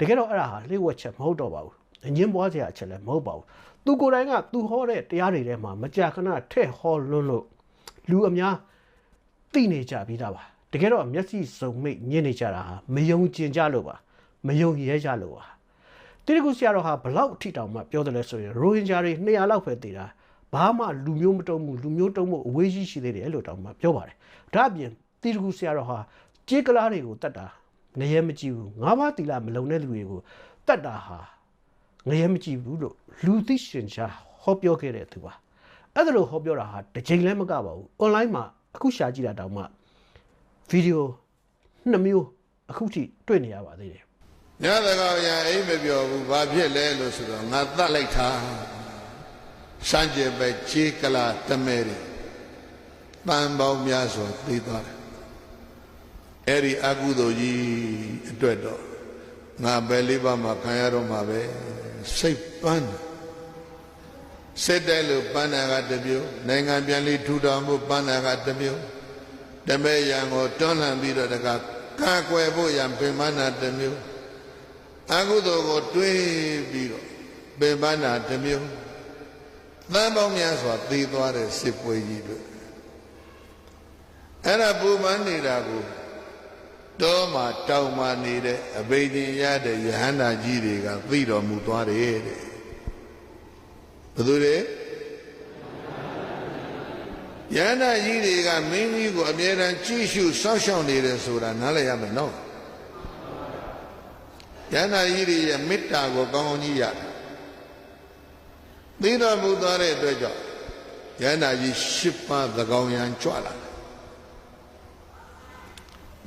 တကယ်တော့အဲ့ဒါဟာလျှို့ဝှက်ချက်မဟုတ်တော့ပါဘူးအငင်းပွားစရာအချက်လည်းမဟုတ်ပါဘူးသူကိုယ်တိုင်ကသူဟောတဲ့တရားတွေထဲမှာမကြာခဏထည့်ဟောလွန်းလို့လူအများသိနေကြပြီးသားပါတကယ်တော့မျက်စိစုံမိတ်ညစ်နေကြတာဟာမယုံကျင်ကြလို့ပါမယုံရဲကြလို့ပါတိရကုဆရာတော်ဟာဘလောက်အထိတောင်မှပြောတယ်လဲဆိုရင်ရိုဟင်ဂျာတွေ200လောက်ပဲတည်တာဘာမှလူမျိုးမတုံးဘူးလူမျိုးတုံးမှုအဝေးကြီးရှိသေးတယ်လို့တောင်မှပြောပါတယ်ဒါအပြင်တိရကုဆရာတော်ဟာကြေးကလားတွေကိုတတ်တာ ငရဲမကြည့်ဘူးငါးပါးတီလာမလုံတဲ့လူတွေကိုတတ်တာဟာငရဲမကြည့်ဘူးလို့လူသိရှင်ရှားဟောပြောခဲ့တဲ့သူပါအဲ့ဒါလို့ဟောပြောတာဟာတစ်ချိန်လည်းမကပါဘူး online မှာအခုရှာကြည့်တာတောင်မှဗီဒီယိုနှစ်မျိုးအခုထိတွေ့နေရပါသေးတယ်ညသကောင်ရအိမ်မပြောဘူးဘာဖြစ်လဲလို့ဆိုတော့ငါတတ်လိုက်တာစံကျင်ပဲခြေကလာတမဲတွေတန်ပေါင်းများစွာသိသွားတယ် အဲ့ဒီအကုသိုလ်ကြီးအတွက်တော့ငါပဲလေးပါးမှာခံရတော့မှာပဲစိတ်ပန်းတယ်စစ်တဲ့လို့ပန်းနာကတစ်မျိုးနိုင်ငံပြန်လေးထူထောင်မှုပန်းနာကတစ်မျိုးတမဲရံကိုတွန်းလှန်ပြီးတော့တကကာကွယ်ဖို့ရံပင်မနာတစ်မျိုးအကုသိုလ်ကိုတွေးပြီးတော့ပင်ပန်းနာတစ်မျိုးသံပေါင်းများစွာသေသွားတဲ့စစ်ပွဲကြီးတို့အဲ့ဒါပူပန်းနေတာကို တောမှာတောင်မှာနေတဲ့အဘိဓိရတဲ့ယဟန္တာကြီးတွေကသိတော်မူသွားတယ်တဲ့ဘယ်သူတွေယဟန္တာကြီးတွေကမင်းကြီးကိုအမြဲတမ်းကြည့်ရှုစောင့်ရှောက်နေတယ်ဆိုတာနားလည်ရမယ်နော်ယဟန္တာကြီးတွေရဲ့မေတ္တာကိုကောင်းကောင်းကြီးရတယ်သိတော်မူသွားတဲ့အတွက်ကြောင့်ယဟန္တာကြီးရှစ်ပါးသကောင်ရန်ကြွလာတယ်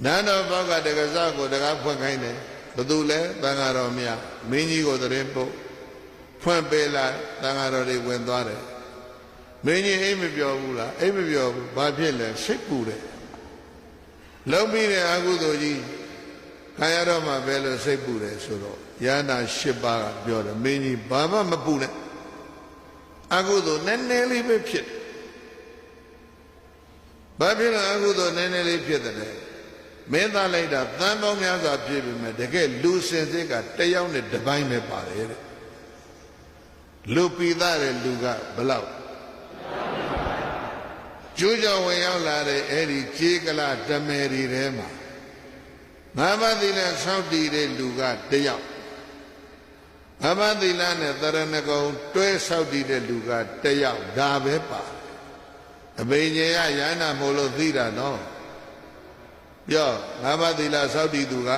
နန္ဒဘောကတက္ကစကိုတကားဖွင့်ခိုင်းတယ်ဘသူလဲတန်ဃာတော်မြတ်မင်းကြီးကိုတရင်ပုတ်ဖွင့်ပေးလိုက်တန်ဃာတော်တွေဝင်သွားတယ်မင်းကြီးအိမ်မပြောဘူးလားအိမ်မပြောဘူးဘာဖြစ်လဲစိတ်ပူတယ်လုံးပြီးတဲ့အကုသိုလ်ကြီးခံရတော့မှပဲလို့စိတ်ပူတယ်ဆိုတော့ယန္တာ၈ပါးကပြောတယ်မင်းကြီးဘာမှမပူနဲ့အကုသိုလ်နည်းနည်းလေးပဲဖြစ်ဘာဖြစ်လဲအကုသိုလ်နည်းနည်းလေးဖြစ်တယ်လေ မင်းသားလိုက်တာသံပေါင်းများစွာပြည့်ပြီမဲ့တကယ်လူစင်စစ်ကတယောက်နဲ့တစ်ပိုင်းပဲပါတယ်တဲ့လူပိသားတဲ့လူကဘလောက်ကျိုးကြောင့်ဝင်ရောက်လာတဲ့အဲ့ဒီခြေကလတမယ်တွေထဲမှာငါးပါးသီလဆောက်တည်တဲ့လူကတယောက်ငါးပါးသီလနဲ့တရဏဂုံတွဲဆောက်တည်တဲ့လူကတယောက်ဒါပဲပါအဘိညာယရဟနာမို့လို့သိတာနော် ပြောငါးပါးသီလစောက်တည်သူက